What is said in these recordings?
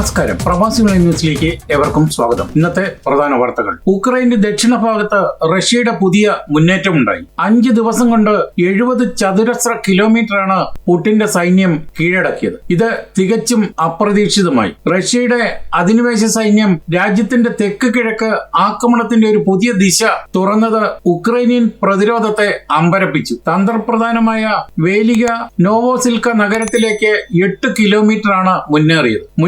നമസ്കാരം. പ്രവാസികൾ ന്യൂസിലേക്ക് ഏവർക്കും സ്വാഗതം. ഇന്നത്തെ പ്രധാന വാർത്തകൾ. ഉക്രൈന്റെ ദക്ഷിണ ഭാഗത്ത് റഷ്യയുടെ പുതിയ മുന്നേറ്റമുണ്ടായി അഞ്ച് ദിവസം കൊണ്ട് എഴുപത് ചതുരശ്ര കിലോമീറ്ററാണ് പുടിന്റെ സൈന്യം കീഴടക്കിയത്. ഇത് തികച്ചും അപ്രതീക്ഷിതമായി. റഷ്യയുടെ അധിനിവേശ സൈന്യം രാജ്യത്തിന്റെ തെക്ക് കിഴക്ക് ആക്രമണത്തിന്റെ ഒരു പുതിയ ദിശ തുറന്നത് ഉക്രൈനിയൻ പ്രതിരോധത്തെ അമ്പരപ്പിച്ചു. തന്ത്രപ്രധാനമായ വേലിക നോവോസിൽക്ക നഗരത്തിലേക്ക് എട്ട് കിലോമീറ്ററാണ് മുന്നേറിയത്.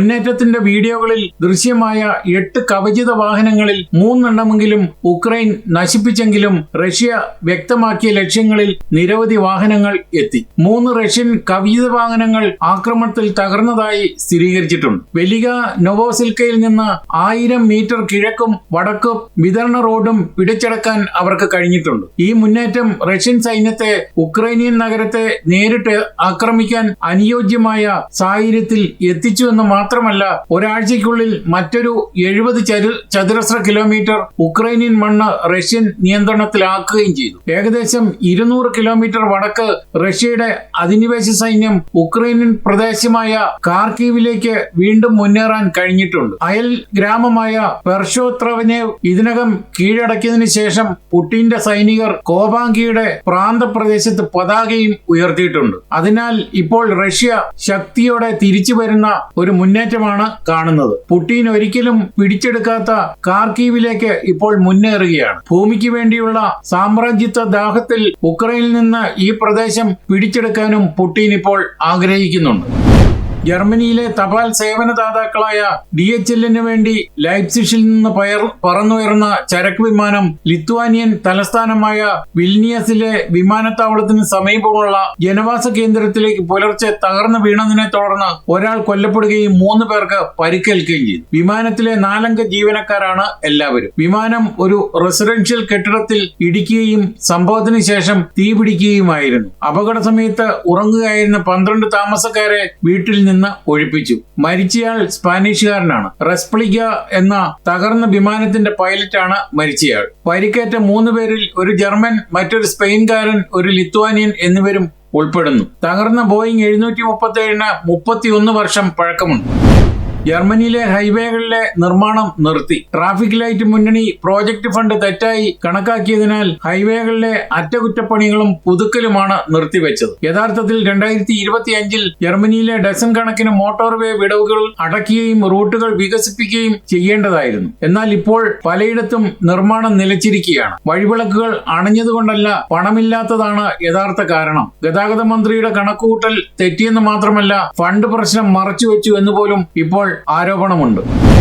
മുന്നേറ്റത്തിന്റെ വീഡിയോകളിൽ ദൃശ്യമായ എട്ട് കവചിത വാഹനങ്ങളിൽ മൂന്നെണ്ണമെങ്കിലും ഉക്രൈൻ നശിപ്പിച്ചെങ്കിലും റഷ്യ വ്യക്തമാക്കിയ ലക്ഷ്യങ്ങളിൽ നിരവധി വാഹനങ്ങൾ എത്തി. മൂന്ന് റഷ്യൻ കവചിത വാഹനങ്ങൾ ആക്രമണത്തിൽ തകർന്നതായി സ്ഥിരീകരിച്ചിട്ടുണ്ട്. വെലിക നൊവോസിൽക്കയിൽ നിന്ന് ആയിരം മീറ്റർ കിഴക്കും വടക്കും വിതരണ റോഡും പിടിച്ചടക്കാൻ അവർക്ക് കഴിഞ്ഞിട്ടുണ്ട്. ഈ മുന്നേറ്റം റഷ്യൻ സൈന്യത്തെ ഉക്രൈനിയൻ നഗരത്തെ നേരിട്ട് ആക്രമിക്കാൻ അനുയോജ്യമായ സാഹചര്യത്തിൽ എത്തിച്ചു എന്ന് മാത്രമല്ല ഒരാഴ്ചയ്ക്കുള്ളിൽ മറ്റൊരു എഴുപത് ചതുരശ്ര കിലോമീറ്റർ ഉക്രൈനിയൻ മണ്ണ് റഷ്യൻ നിയന്ത്രണത്തിലാക്കുകയും ചെയ്തു. ഏകദേശം ഇരുന്നൂറ് കിലോമീറ്റർ വടക്ക് റഷ്യയുടെ അധിനിവേശ സൈന്യം ഉക്രൈനിയൻ പ്രദേശമായ കാർക്കീവിലേക്ക് വീണ്ടും മുന്നേറാൻ കഴിഞ്ഞിട്ടുണ്ട്. അയൽ ഗ്രാമമായ പെർഷോത്രവിനെ ഇതിനകം കീഴടക്കിയതിനു ശേഷം പുട്ടിന്റെ സൈനികർ കോബാങ്കിയുടെ പ്രാന്തപ്രദേശത്ത് പതാകയും ഉയർത്തിയിട്ടുണ്ട്. അതിനാൽ ഇപ്പോൾ റഷ്യ ശക്തിയോടെ തിരിച്ചു വരുന്ന ഒരു മുന്നേറ്റമാണ് കാണുന്നത്. പുട്ടീൻ ഒരിക്കലും പിടിച്ചെടുക്കാത്ത കാർക്കീവിലേക്ക് ഇപ്പോൾ മുന്നേറുകയാണ്. ഭൂമിക്ക് വേണ്ടിയുള്ള സാമ്രാജ്യത്വ ദാഹത്തിൽ ഉക്രൈനിൽ നിന്ന് ഈ പ്രദേശം പിടിച്ചെടുക്കാനും പുട്ടീൻ ഇപ്പോൾ ആഗ്രഹിക്കുന്നുണ്ട്. ജർമ്മനിയിലെ തപാൽ സേവന ദാതാക്കളായ ഡി എച്ച് എല്ലിന് വേണ്ടി ലൈപ്സിഷിൽ നിന്ന് പയർ പറന്നുയർന്ന ചരക്ക് വിമാനം ലിത്വാനിയൻ തലസ്ഥാനമായ വിൽനിയസിലെ വിമാനത്താവളത്തിന് സമീപമുള്ള ജനവാസ കേന്ദ്രത്തിലേക്ക് പുലർച്ചെ തകർന്നു വീണതിനെ തുടർന്ന് ഒരാൾ കൊല്ലപ്പെടുകയും മൂന്ന് പേർക്ക് പരിക്കേൽക്കുകയും ചെയ്തു. വിമാനത്തിലെ നാലംഗ ജീവനക്കാരാണ് എല്ലാവരും. വിമാനം ഒരു റെസിഡൻഷ്യൽ കെട്ടിടത്തിൽ ഇടിക്കുകയും സംഭവത്തിന് ശേഷം തീപിടിക്കുകയുമായിരുന്നു. അപകട സമയത്ത് ഉറങ്ങുകയായിരുന്ന പന്ത്രണ്ട് താമസക്കാരെ വീട്ടിൽ നിന്ന് ഒഴിപ്പിച്ചു. മരിച്ചയാൾ സ്പാനിഷുകാരനാണ്. റെസ്പ്ലിക്ക എന്ന തകർന്ന വിമാനത്തിന്റെ പൈലറ്റാണ് മരിച്ചയാൾ. പരിക്കേറ്റ മൂന്ന് പേരിൽ ഒരു ജർമ്മൻ മറ്റൊരു സ്പെയിൻകാരൻ ഒരു ലിത്വാനിയൻ എന്നിവരും ഉൾപ്പെടുന്നു. തകർന്ന ബോയിങ് എഴുന്നൂറ്റി മുപ്പത്തി ഏഴിന് മുപ്പത്തിയൊന്ന് വർഷം പഴക്കമുണ്ട്. ജർമ്മനിയിലെ ഹൈവേകളിലെ നിർമ്മാണം നിർത്തി. ട്രാഫിക് ലൈറ്റ് മുന്നണി പ്രോജക്ട് ഫണ്ട് തെറ്റായി കണക്കാക്കിയതിനാൽ ഹൈവേകളിലെ അറ്റകുറ്റപ്പണികളും പുതുക്കലുമാണ് നിർത്തിവെച്ചത്. യഥാർത്ഥത്തിൽ രണ്ടായിരത്തി ഇരുപത്തി അഞ്ചിൽ ജർമ്മനിയിലെ ഡസൻ കണക്കിന് മോട്ടോർവേ വിടവുകൾ അടക്കുകയും റൂട്ടുകൾ വികസിപ്പിക്കുകയും ചെയ്യേണ്ടതായിരുന്നു. എന്നാൽ ഇപ്പോൾ പലയിടത്തും നിർമ്മാണം നിലച്ചിരിക്കുകയാണ്. വഴിവിളക്കുകൾ അണഞ്ഞതുകൊണ്ടല്ല പണമില്ലാത്തതാണ് യഥാർത്ഥ കാരണം. ഗതാഗത മന്ത്രിയുടെ കണക്കുകൂട്ടൽ തെറ്റിയെന്ന് മാത്രമല്ല ഫണ്ട് പ്രശ്നം മറച്ചുവെച്ചു എന്ന് പോലും ഇപ്പോൾ ആരോപണമുണ്ട്.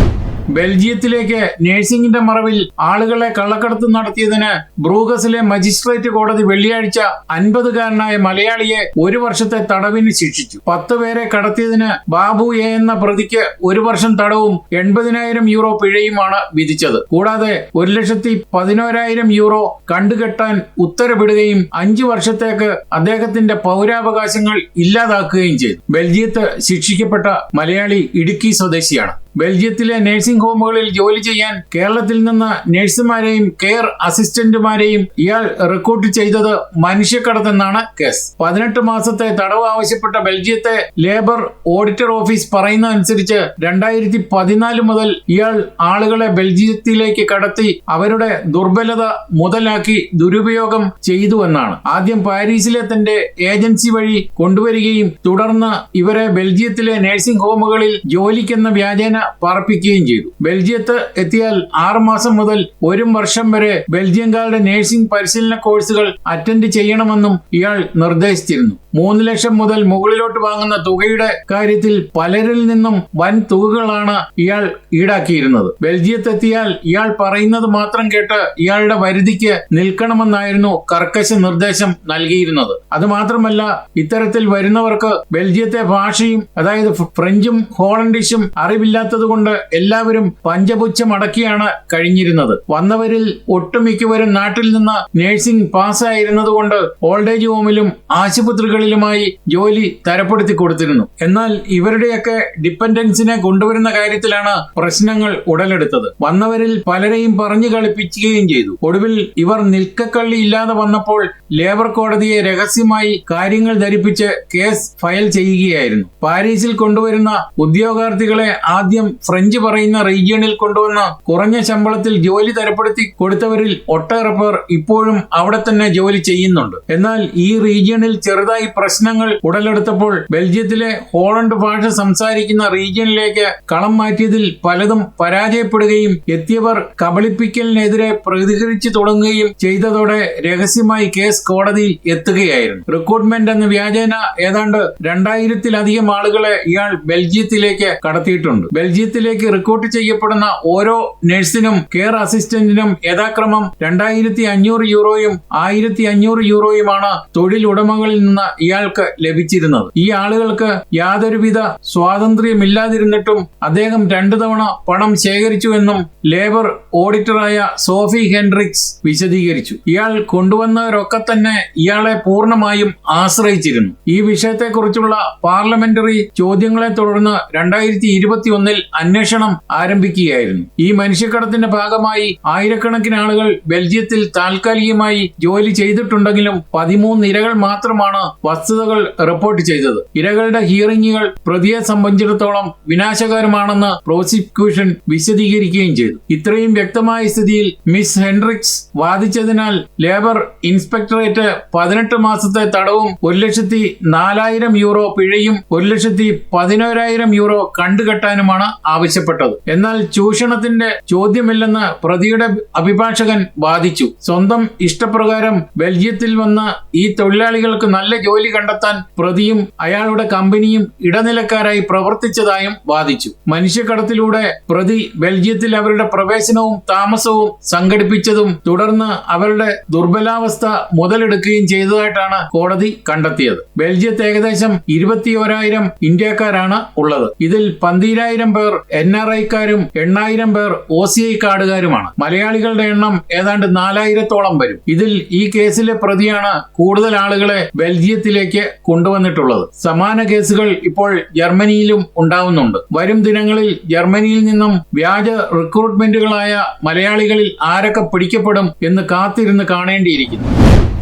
ബെൽജിയത്തിലേക്ക് നഴ്സിംഗിന്റെ മറവിൽ ആളുകളെ കള്ളക്കടത്ത് നടത്തിയതിന് ബ്രൂഗസിലെ മജിസ്ട്രേറ്റ് കോടതി വെള്ളിയാഴ്ച അൻപതുകാരനായ മലയാളിയെ ഒരു വർഷത്തെ തടവിന് ശിക്ഷിച്ചു. പത്ത് പേരെ കടത്തിയതിന് ബാബു എ എന്ന പ്രതിക്ക് ഒരു വർഷം തടവും എൺപതിനായിരം യൂറോ പിഴയുമാണ് വിധിച്ചത്. കൂടാതെ ഒരു ലക്ഷത്തി പതിനോരായിരം യൂറോ കണ്ടുകെട്ടാൻ ഉത്തരവിടുകയും അഞ്ചു വർഷത്തേക്ക് അദ്ദേഹത്തിന്റെ പൗരാവകാശങ്ങൾ ഇല്ലാതാക്കുകയും ചെയ്തു. ബെൽജിയത്ത് ശിക്ഷിക്കപ്പെട്ട മലയാളി ഇടുക്കി സ്വദേശിയാണ്. ബെൽജിയത്തിലെ നഴ്സിംഗ് ഹോമുകളിൽ ജോലി ചെയ്യാൻ കേരളത്തിൽ നിന്ന് നഴ്സുമാരെയും കെയർ അസിസ്റ്റന്റുമാരെയും ഇയാൾ റിക്രൂട്ട് ചെയ്തത് മനുഷ്യക്കടത്തെന്നാണ് കേസ്. പതിനെട്ട് മാസത്തെ തടവ് ആവശ്യപ്പെട്ട ബെൽജിയത്തെ ലേബർ ഓഡിറ്റർ ഓഫീസ് പറയുന്നതനുസരിച്ച് രണ്ടായിരത്തി പതിനാല് മുതൽ ഇയാൾ ആളുകളെ ബെൽജിയത്തിലേക്ക് കടത്തി അവരുടെ ദുർബലത മുതലാക്കി ദുരുപയോഗം ചെയ്തു എന്നാണ്. ആദ്യം പാരീസിലെ തന്റെ ഏജൻസി വഴി കൊണ്ടുവരികയും തുടർന്ന് ഇവരെ ബെൽജിയത്തിലെ നഴ്സിംഗ് ഹോമുകളിൽ ജോലിക്കെന്ന വ്യാജേന പാർപ്പിക്കുകയും ചെയ്തു. ബെൽജിയത്ത് എത്തിയാൽ ആറുമാസം മുതൽ ഒരു വർഷം വരെ ബെൽജിയംകാരുടെ നഴ്സിംഗ് പരിശീലന കോഴ്സുകൾ അറ്റൻഡ് ചെയ്യണമെന്നും ഇയാൾ നിർദ്ദേശിച്ചിരുന്നു. മൂന്ന് ലക്ഷം മുതൽ മുകളിലോട്ട് വാങ്ങുന്ന തുകയുടെ കാര്യത്തിൽ പലരിൽ നിന്നും വൻ തുകകളാണ് ഇയാൾ ഈടാക്കിയിരുന്നത്. ബെൽജിയത്തെത്തിയാൽ ഇയാൾ പറയുന്നത് മാത്രം കേട്ട് ഇയാളുടെ വരുതിക്ക് നിൽക്കണമെന്നായിരുന്നു കർക്കശ നിർദ്ദേശം നൽകിയിരുന്നത്. അത് മാത്രമല്ല ഇത്തരത്തിൽ വരുന്നവർക്ക് ബെൽജിയത്തെ ഭാഷയും അതായത് ഫ്രഞ്ചും ഹോളണ്ടിഷും അറിവില്ലാത്തത് കൊണ്ട് എല്ലാവരും പഞ്ചപുച്ഛം അടക്കിയാണ് കഴിഞ്ഞിരുന്നത്. വന്നവരിൽ ഒട്ടുമിക്കവരും നാട്ടിൽ നിന്ന് നഴ്സിംഗ് പാസ്സായിരുന്നതുകൊണ്ട് ഓൾഡ് ഏജ് ഹോമിലും ആശുപത്രികളിലുമായി ജോലി തരപ്പെടുത്തി കൊടുത്തിരുന്നു. എന്നാൽ ഇവരുടെയൊക്കെ ഡിപ്പെൻഡൻസിനെ കൊണ്ടുവരുന്ന കാര്യത്തിലാണ് പ്രശ്നങ്ങൾ ഉടലെടുത്തത്. വന്നവരിൽ പലരെയും പറഞ്ഞു കളിപ്പിക്കുകയും ചെയ്തു. ഒടുവിൽ ഇവർ നിൽക്കക്കള്ളി ഇല്ലാതെ വന്നപ്പോൾ ലേബർ കോടതിയെ രഹസ്യമായി കാര്യങ്ങൾ ധരിപ്പിച്ച് കേസ് ഫയൽ ചെയ്യുകയായിരുന്നു. പാരീസിൽ കൊണ്ടുവരുന്ന ഉദ്യോഗാർത്ഥികളെ ആദ്യം ആദ്യം ഫ്രഞ്ച് പറയുന്ന റീജിയണിൽ കൊണ്ടുവന്ന കുറഞ്ഞ ശമ്പളത്തിൽ ജോലി തരപ്പെടുത്തി കൊടുത്തവരിൽ ഒട്ടേറെ പേർ ഇപ്പോഴും അവിടെ തന്നെ ജോലി ചെയ്യുന്നുണ്ട്. എന്നാൽ ഈ റീജിയണിൽ ചെറുതായി പ്രശ്നങ്ങൾ ഉടലെടുത്തപ്പോൾ ബെൽജിയത്തിലെ ഹോളണ്ട് ഭാഷ സംസാരിക്കുന്ന റീജിയനിലേക്ക് കളം മാറ്റിയതിൽ പലതും പരാജയപ്പെടുകയും എത്തിയവർ കബളിപ്പിക്കലിനെതിരെ പ്രതികരിച്ചു തുടങ്ങുകയും ചെയ്തതോടെ രഹസ്യമായി കേസ് കോടതിയിൽ എത്തുകയായിരുന്നു. റിക്രൂട്ട്മെന്റ് എന്ന വ്യാജേന ഏതാണ്ട് രണ്ടായിരത്തിലധികം ആളുകളെ ഇയാൾ ബെൽജിയത്തിലേക്ക് കടത്തിയിട്ടുണ്ട്. ബെൽജിയത്തിലേക്ക് റിക്രൂട്ട് ചെയ്യപ്പെടുന്ന ഓരോ നഴ്സിനും കെയർ അസിസ്റ്റന്റിനും യഥാക്രമം രണ്ടായിരത്തി അഞ്ഞൂറ് യൂറോയും ആയിരത്തി അഞ്ഞൂറ് യൂറോയുമാണ് തൊഴിലുടമകളിൽ നിന്ന് ഇയാൾക്ക് ലഭിച്ചിരുന്നത്. ഈ ആളുകൾക്ക് യാതൊരുവിധ സ്വാതന്ത്ര്യമില്ലാതിരുന്നിട്ടും അദ്ദേഹം രണ്ടു തവണ പണം ശേഖരിച്ചു എന്നും ലേബർ ഓഡിറ്ററായ സോഫി ഹെൻഡ്രിക്സ് വിശദീകരിച്ചു. ഇയാൾ കൊണ്ടുവന്നവരൊക്കെ തന്നെ ഇയാളെ പൂർണമായും ആശ്രയിച്ചിരുന്നു. ഈ വിഷയത്തെക്കുറിച്ചുള്ള പാർലമെന്ററി ചോദ്യങ്ങളെ തുടർന്ന് രണ്ടായിരത്തി ഇരുപത്തി ഒന്നിൽ അന്വേഷണം ആരംഭിക്കുകയായിരുന്നു. ഈ മനുഷ്യക്കടത്തിന്റെ ഭാഗമായി ആയിരക്കണക്കിന് ആളുകൾ ബെൽജിയത്തിൽ താൽക്കാലികമായി ജോലി ചെയ്തിട്ടുണ്ടെങ്കിലും പതിമൂന്ന് ഇരകൾ മാത്രമാണ് വസ്തുതകൾ റിപ്പോർട്ട് ചെയ്തത്. ഇരകളുടെ ഹിയറിംഗുകൾ പ്രതിയെ സംബന്ധിച്ചിടത്തോളം വിനാശകരമാണെന്ന് പ്രോസിക്യൂഷൻ വിശദീകരിക്കുകയും ചെയ്തു. ഇത്രയും വ്യക്തമായ സ്ഥിതിയിൽ മിസ് ഹെൻഡ്രിക്സ് വാദിച്ചതിനാൽ ലേബർ ഇൻസ്പെക്ടറേറ്റ് പതിനെട്ട് മാസത്തെ തടവും ഒരു ലക്ഷത്തി നാലായിരം യൂറോ പിഴയും ഒരു ലക്ഷത്തി പതിനോരായിരം യൂറോ കണ്ടുകെട്ടാനുമാണ് ആവശ്യപ്പെട്ടത്. എന്നാൽ ചൂഷണത്തിന്റെ ചോദ്യമില്ലെന്ന് പ്രതിയുടെ അഭിഭാഷകൻ വാദിച്ചു. സ്വന്തം ഇഷ്ടപ്രകാരം ബെൽജിയത്തിൽ വന്ന ഈ തൊഴിലാളികൾക്ക് നല്ല ജോലി കണ്ടെത്താൻ പ്രതിയും അയാളുടെ കമ്പനിയും ഇടനിലക്കാരായി പ്രവർത്തിച്ചതായും വാദിച്ചു. മനുഷ്യക്കടത്തിലൂടെ പ്രതി ബെൽജിയത്തിൽ അവരുടെ പ്രവേശനവും താമസവും സംഘടിപ്പിച്ചതും തുടർന്ന് അവരുടെ ദുർബലാവസ്ഥ മുതലെടുക്കുകയും ചെയ്തതായിട്ടാണ് കോടതി കണ്ടെത്തിയത്. ബെൽജിയത്ത് ഏകദേശം ഇരുപത്തിയോരായിരം ഇന്ത്യക്കാരാണ് ഉള്ളത്. ഇതിൽ പന്തീരായിരം പേർ എൻ ആർ ഐക്കാരും എണ്ണായിരം പേർ ഒ സി ഐ കാർഡുകാരുമാണ്. മലയാളികളുടെ എണ്ണം ഏതാണ്ട് നാലായിരത്തോളം വരും. ഇതിൽ ഈ കേസിലെ പ്രതിയാണ് കൂടുതൽ ആളുകളെ ബെൽജിയത്തിലേക്ക് കൊണ്ടുവന്നിട്ടുള്ളത്. സമാന കേസുകൾ ഇപ്പോൾ ജർമ്മനിയിലും ഉണ്ടാവുന്നുണ്ട്. വരും ദിനങ്ങളിൽ ജർമ്മനിയിൽ നിന്നും വ്യാജ റിക്രൂട്ട്മെന്റുകളായ മലയാളികളിൽ ആരൊക്കെ പിടിക്കപ്പെടും എന്ന് കാത്തിരുന്ന് കാണേണ്ടിയിരിക്കുന്നു.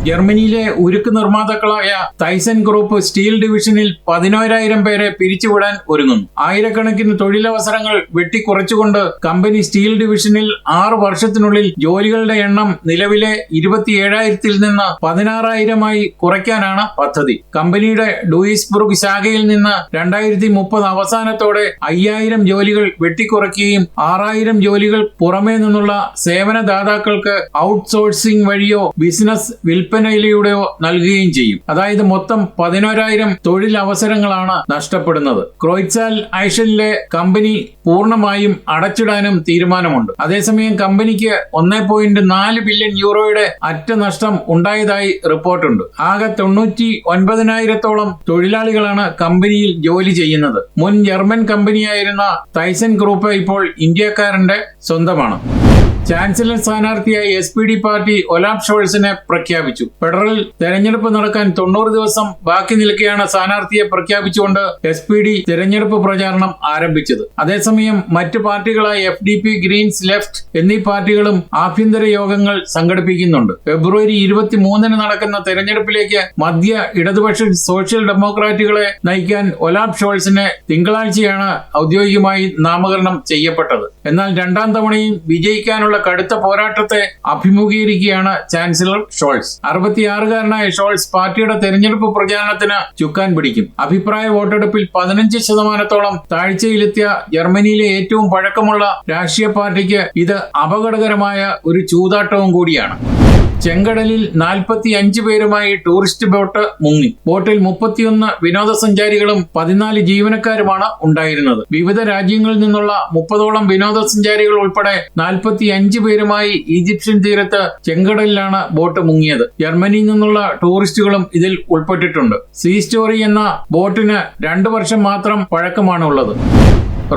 ജർമ്മനിയിലെ ഉരുക്ക് നിർമ്മാതാക്കളായ തൈസൻ ഗ്രൂപ്പ് സ്റ്റീൽ ഡിവിഷനിൽ പതിനോരായിരം പേരെ പിരിച്ചുവിടാൻ ഒരുങ്ങുന്നു. ആയിരക്കണക്കിന് തൊഴിലവസരങ്ങൾ വെട്ടിക്കുറച്ചുകൊണ്ട് കമ്പനി സ്റ്റീൽ ഡിവിഷനിൽ ആറ് വർഷത്തിനുള്ളിൽ ജോലികളുടെ എണ്ണം നിലവിലെ ഇരുപത്തിയേഴായിരത്തിൽ നിന്ന് പതിനാറായിരമായി കുറയ്ക്കാനാണ് പദ്ധതി. കമ്പനിയുടെ ഡൂയിസ്ബുർഗ് ശാഖയിൽ നിന്ന് രണ്ടായിരത്തി മുപ്പത് അവസാനത്തോടെ അയ്യായിരം ജോലികൾ വെട്ടിക്കുറയ്ക്കുകയും ആറായിരം ജോലികൾ പുറമേ നിന്നുള്ള സേവനദാതാക്കൾക്ക് ഔട്ട്സോഴ്സിംഗ് വഴിയോ ബിസിനസ് വിൽപ്പനയിലൂടെയോ നൽകുകയും ചെയ്യും. അതായത് മൊത്തം പതിനോരായിരം തൊഴിലവസരങ്ങളാണ് നഷ്ടപ്പെടുന്നത്. ക്രോയ്സാൽ ഐഷനിലെ കമ്പനി പൂർണമായും അടച്ചിടാനും തീരുമാനമുണ്ട്. അതേസമയം കമ്പനിക്ക് ഒന്നേ പോയിന്റ് നാല് ബില്യൺ യൂറോയുടെ അറ്റ നഷ്ടം ഉണ്ടായതായി റിപ്പോർട്ടുണ്ട്. ആകെ തൊണ്ണൂറ്റി ഒൻപതിനായിരത്തോളം തൊഴിലാളികളാണ് കമ്പനിയിൽ ജോലി ചെയ്യുന്നത്. മുൻ ജർമ്മൻ കമ്പനിയായിരുന്ന തൈസൻ ഗ്രൂപ്പ് ഇപ്പോൾ ഇന്ത്യക്കാരന്റെ സ്വന്തമാണ്. ചാൻസലർ സ്ഥാനാർത്ഥിയായി S P D party Olaf ഷോൾസിനെ പ്രഖ്യാപിച്ചു. ഫെഡറൽ തെരഞ്ഞെടുപ്പ് നടക്കാൻ തൊണ്ണൂറ് ദിവസം ബാക്കി നിൽക്കെയാണ് സ്ഥാനാർത്ഥിയെ പ്രഖ്യാപിച്ചുകൊണ്ട് എസ് പി ഡി തെരഞ്ഞെടുപ്പ് പ്രചാരണം ആരംഭിച്ചത്. അതേസമയം മറ്റു പാർട്ടികളായ F D P Greens Left എന്നീ പാർട്ടികളും ആഭ്യന്തര യോഗങ്ങൾ സംഘടിപ്പിക്കുന്നുണ്ട്. ഫെബ്രുവരി ഇരുപത്തിമൂന്നിന് നടക്കുന്ന തെരഞ്ഞെടുപ്പിലേക്ക് മധ്യ ഇടതുപക്ഷ സോഷ്യൽ ഡെമോക്രാറ്റുകളെ നയിക്കാൻ ഒലാബ് ഷോൾസിനെ തിങ്കളാഴ്ചയാണ് ഔദ്യോഗികമായി നാമകരണം ചെയ്യപ്പെട്ടത്. എന്നാൽ രണ്ടാം തവണയും വിജയിക്കാനുള്ള കടുത്ത പോരാട്ടത്തെ അഭിമുഖീകരിക്കുകയാണ് ചാൻസലർ ഷോൾസ്. അറുപത്തിയാറുകാരനായ ഷോൾസ് പാർട്ടിയുടെ തെരഞ്ഞെടുപ്പ് പ്രചാരണത്തിന് ചുക്കാൻ പിടിക്കും. അഭിപ്രായ വോട്ടെടുപ്പിൽ പതിനഞ്ച് ശതമാനത്തോളം താഴ്ചയിലെത്തിയ ജർമ്മനിയിലെ ഏറ്റവും പഴക്കമുള്ള രാഷ്ട്രീയ പാർട്ടിക്ക് ഇത് അപകടകരമായ ഒരു ചൂതാട്ടവും കൂടിയാണ്. ചെങ്കടലിൽ നാൽപ്പത്തി അഞ്ച് പേരുമായി ടൂറിസ്റ്റ് ബോട്ട് മുങ്ങി. ബോട്ടിൽ മുപ്പത്തിയൊന്ന് വിനോദസഞ്ചാരികളും പതിനാല് ജീവനക്കാരുമാണ് ഉണ്ടായിരുന്നത്. വിവിധ രാജ്യങ്ങളിൽ നിന്നുള്ള മുപ്പതോളം വിനോദസഞ്ചാരികൾ ഉൾപ്പെടെ നാൽപ്പത്തി അഞ്ച് പേരുമായി ഈജിപ്ഷ്യൻ തീരത്ത് ചെങ്കടലിലാണ് ബോട്ട് മുങ്ങിയത്. ജർമ്മനിയിൽ നിന്നുള്ള ടൂറിസ്റ്റുകളും ഇതിൽ ഉൾപ്പെട്ടിട്ടുണ്ട്. സീ സ്റ്റോറി എന്ന ബോട്ടിന് രണ്ടു വർഷം മാത്രം പഴക്കമാണുള്ളത്.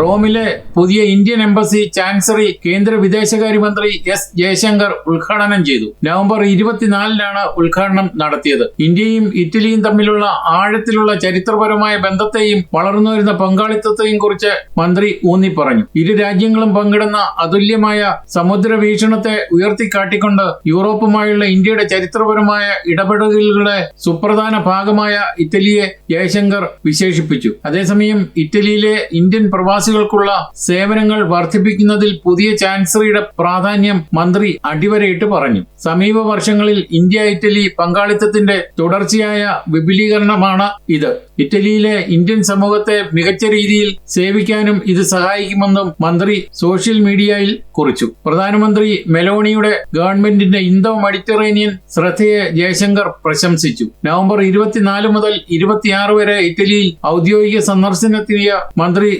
റോമിലെ പുതിയ ഇന്ത്യൻ എംബസി ചാൻസറി കേന്ദ്ര വിദേശകാര്യമന്ത്രി എസ് ജയശങ്കർ ഉദ്ഘാടനം ചെയ്തു. നവംബർ ഇരുപത്തിനാലിനാണ് ഉദ്ഘാടനം നടത്തിയത്. ഇന്ത്യയും ഇറ്റലിയും തമ്മിലുള്ള ആഴത്തിലുള്ള ചരിത്രപരമായ ബന്ധത്തെയും വളർന്നുവരുന്ന പങ്കാളിത്തത്തെയും കുറിച്ച് മന്ത്രി ഊന്നി പറഞ്ഞു ഇരു രാജ്യങ്ങളും പങ്കിടുന്ന അതുല്യമായ സമുദ്ര വീക്ഷണത്തെ ഉയർത്തിക്കാട്ടിക്കൊണ്ട് യൂറോപ്പുമായുള്ള ഇന്ത്യയുടെ ചരിത്രപരമായ ഇടപെടലുകളുടെ സുപ്രധാന ഭാഗമായ ഇറ്റലിയെ ജയശങ്കർ വിശേഷിപ്പിച്ചു. അതേസമയം ഇറ്റലിയിലെ ഇന്ത്യൻ പ്രവാസി പ്രവാസികൾക്കുള്ള സേവനങ്ങൾ വർദ്ധിപ്പിക്കുന്നതിൽ പുതിയ ചാൻസലറിയുടെ പ്രാധാന്യം മന്ത്രി അടിവരയിട്ട് പറഞ്ഞു. സമീപ വർഷങ്ങളിൽ ഇന്ത്യ ഇറ്റലി പങ്കാളിത്തത്തിന്റെ തുടർച്ചയായ വിപുലീകരണമാണ് ഇത്. ഇറ്റലിയിലെ ഇന്ത്യൻ സമൂഹത്തെ മികച്ച രീതിയിൽ സേവിക്കാനും ഇത് സഹായിക്കുമെന്നും മന്ത്രി സോഷ്യൽ മീഡിയയിൽ കുറിച്ചു. പ്രധാനമന്ത്രി മെലോണിയുടെ ഗവൺമെന്റിന്റെ ഇന്തോ മെഡിറ്ററേനിയൻ ശ്രദ്ധയെ ജയശങ്കർ പ്രശംസിച്ചു. നവംബർ ഇരുപത്തിനാല് മുതൽ ഇരുപത്തിയാറ് വരെ ഇറ്റലിയിൽ ഔദ്യോഗിക സന്ദർശനത്തിനെത്തിയ മന്ത്രി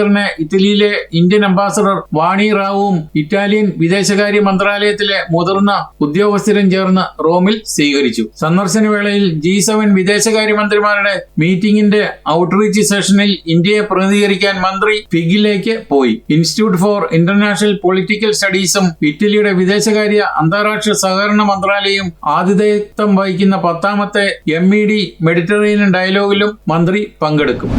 ജയശങ്കറിനെ ഇറ്റലിയിലെ ഇന്ത്യൻ അംബാസഡർ വാണി റാവുവും ഇറ്റാലിയൻ വിദേശകാര്യ മന്ത്രാലയത്തിലെ മുതിർന്ന ഉദ്യോഗസ്ഥരും ചേർന്ന് റോമിൽ സ്വീകരിച്ചു. സന്ദർശന വേളയിൽ ജി സെവൻ വിദേശകാര്യമന്ത്രിമാരുടെ മീറ്റിംഗിന്റെ ഔട്ട്റീച്ച് സെഷനിൽ ഇന്ത്യയെ പ്രതിനിധീകരിക്കാൻ മന്ത്രി ഫിഗിലേക്ക് പോയി. ഇൻസ്റ്റിറ്റ്യൂട്ട് ഫോർ ഇന്റർനാഷണൽ പൊളിറ്റിക്കൽ സ്റ്റഡീസും ഇറ്റലിയുടെ വിദേശകാര്യ അന്താരാഷ്ട്ര സഹകരണ മന്ത്രാലയവും ആതിഥേയത്വം വഹിക്കുന്ന പത്താമത്തെ എം ഇ ഡി മെഡിറ്ററേനിയൻ ഡയലോഗിലും മന്ത്രി പങ്കെടുക്കും.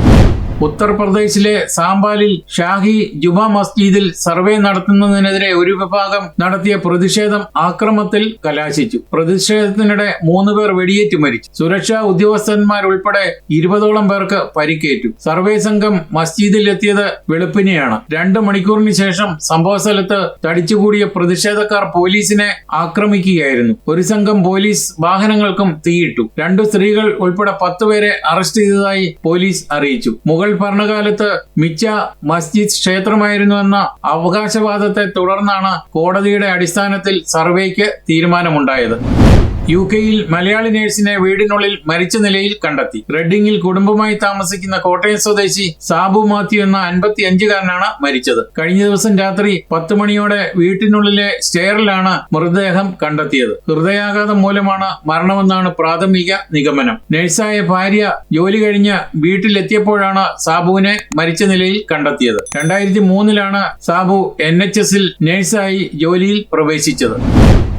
ഉത്തർപ്രദേശിലെ സാമ്പാലിൽ ഷാഹി ജുമാ മസ്ജിദിൽ സർവേ നടത്തുന്നതിനെതിരെ ഒരു വിഭാഗം നടത്തിയ പ്രതിഷേധം ആക്രമത്തിൽ കലാശിച്ചു. പ്രതിഷേധത്തിനിടെ മൂന്ന് പേർ വെടിയേറ്റ് മരിച്ചു. സുരക്ഷാ ഉദ്യോഗസ്ഥന്മാരുൾപ്പെടെ ഇരുപതോളം പേർക്ക് പരിക്കേറ്റു. സർവേ സംഘം മസ്ജിദിൽ എത്തിയത് വെളുപ്പിനെയാണ്. രണ്ട് മണിക്കൂറിന് ശേഷം സംഭവ സ്ഥലത്ത് തടിച്ചുകൂടിയ പ്രതിഷേധക്കാർ പോലീസിനെ ആക്രമിക്കുകയായിരുന്നു. ഒരു സംഘം പോലീസ് വാഹനങ്ങൾക്കും തീയിട്ടു. രണ്ടു സ്ത്രീകൾ ഉൾപ്പെടെ പത്ത് പേരെ അറസ്റ്റ് ചെയ്തതായി പോലീസ് അറിയിച്ചു. ഭരണകാലത്ത് മിച്ച മസ്ജിദ് ക്ഷേത്രമായിരുന്നുവെന്ന അവകാശവാദത്തെ തുടർന്നാണ് കോടതിയുടെ അടിസ്ഥാനത്തിൽ സർവേക്ക് തീരുമാനമുണ്ടായത്. യു കെയിൽ മലയാളി നേഴ്സിനെ വീടിനുള്ളിൽ മരിച്ച നിലയിൽ കണ്ടെത്തി. റെഡിങ്ങിൽ കുടുംബമായി താമസിക്കുന്ന കോട്ടയം സ്വദേശി സാബു മാത്യു എന്ന അൻപത്തി അഞ്ചുകാരനാണ് മരിച്ചത്. കഴിഞ്ഞ ദിവസം രാത്രി പത്ത് മണിയോടെ വീട്ടിനുള്ളിലെ സ്റ്റെയറിലാണ് മൃതദേഹം കണ്ടെത്തിയത്. ഹൃദയാഘാതം മൂലമാണ് മരണമെന്നാണ് പ്രാഥമിക നിഗമനം. നഴ്സായ ഭാര്യ ജോലി കഴിഞ്ഞ് വീട്ടിലെത്തിയപ്പോഴാണ് സാബുവിനെ മരിച്ച നിലയിൽ കണ്ടെത്തിയത്. രണ്ടായിരത്തി മൂന്നിലാണ് സാബു എൻ എച്ച് എസിൽ നഴ്സായി ജോലിയിൽ പ്രവേശിച്ചത്.